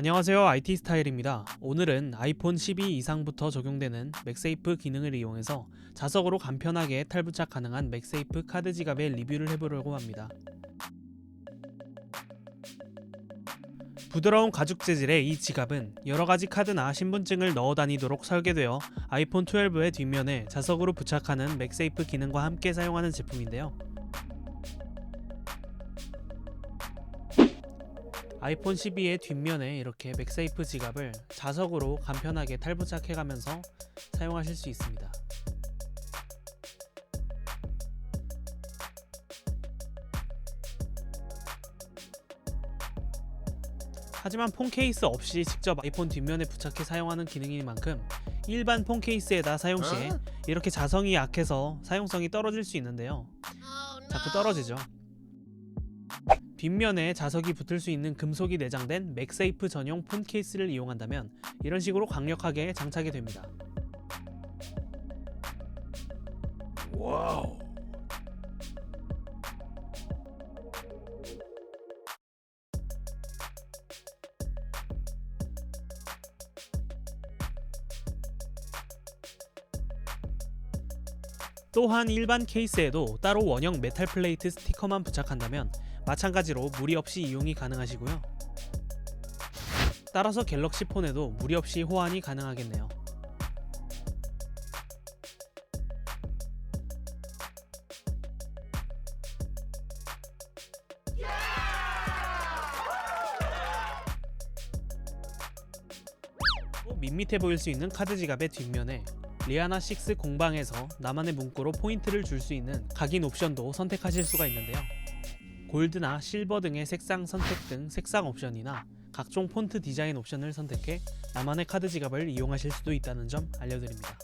안녕하세요 IT 스타일입니다. 오늘은 아이폰 12 이상부터 적용되는 맥세이프 기능을 이용해서 자석으로 간편하게 탈부착 가능한 맥세이프 카드 지갑의 리뷰를 해보려고 합니다. 부드러운 가죽 재질의 이 지갑은 여러가지 카드나 신분증을 넣어 다니도록 설계되어 아이폰 12의 뒷면에 자석으로 부착하는 맥세이프 기능과 함께 사용하는 제품인데요. 아이폰 12의 뒷면에 이렇게 맥세이프 지갑을 자석으로 간편하게 탈부착해가면서 사용하실 수 있습니다. 하지만 폰 케이스 없이 직접 아이폰 뒷면에 부착해 사용하는 기능인 만큼 일반 폰 케이스에다 사용 시에 이렇게 자성이 약해서 사용성이 떨어질 수 있는데요. 자꾸 떨어지죠. 뒷면에 자석이 붙을 수 있는 금속이 내장된 맥세이프 전용 폰 케이스를 이용한다면 이런 식으로 강력하게 장착이 됩니다. 와우. 또한 일반 케이스에도 따로 원형 메탈 플레이트 스티커만 부착한다면 마찬가지로 무리 없이 이용이 가능하시고요. 따라서 갤럭시 폰에도 무리 없이 호환이 가능하겠네요. 또 밋밋해 보일 수 있는 카드 지갑의 뒷면에 리아나 6 공방에서 나만의 문구로 포인트를 줄 수 있는 각인 옵션도 선택하실 수가 있는데요. 골드나 실버 등의 색상 선택 등 색상 옵션이나 각종 폰트 디자인 옵션을 선택해 나만의 카드 지갑을 이용하실 수도 있다는 점 알려드립니다.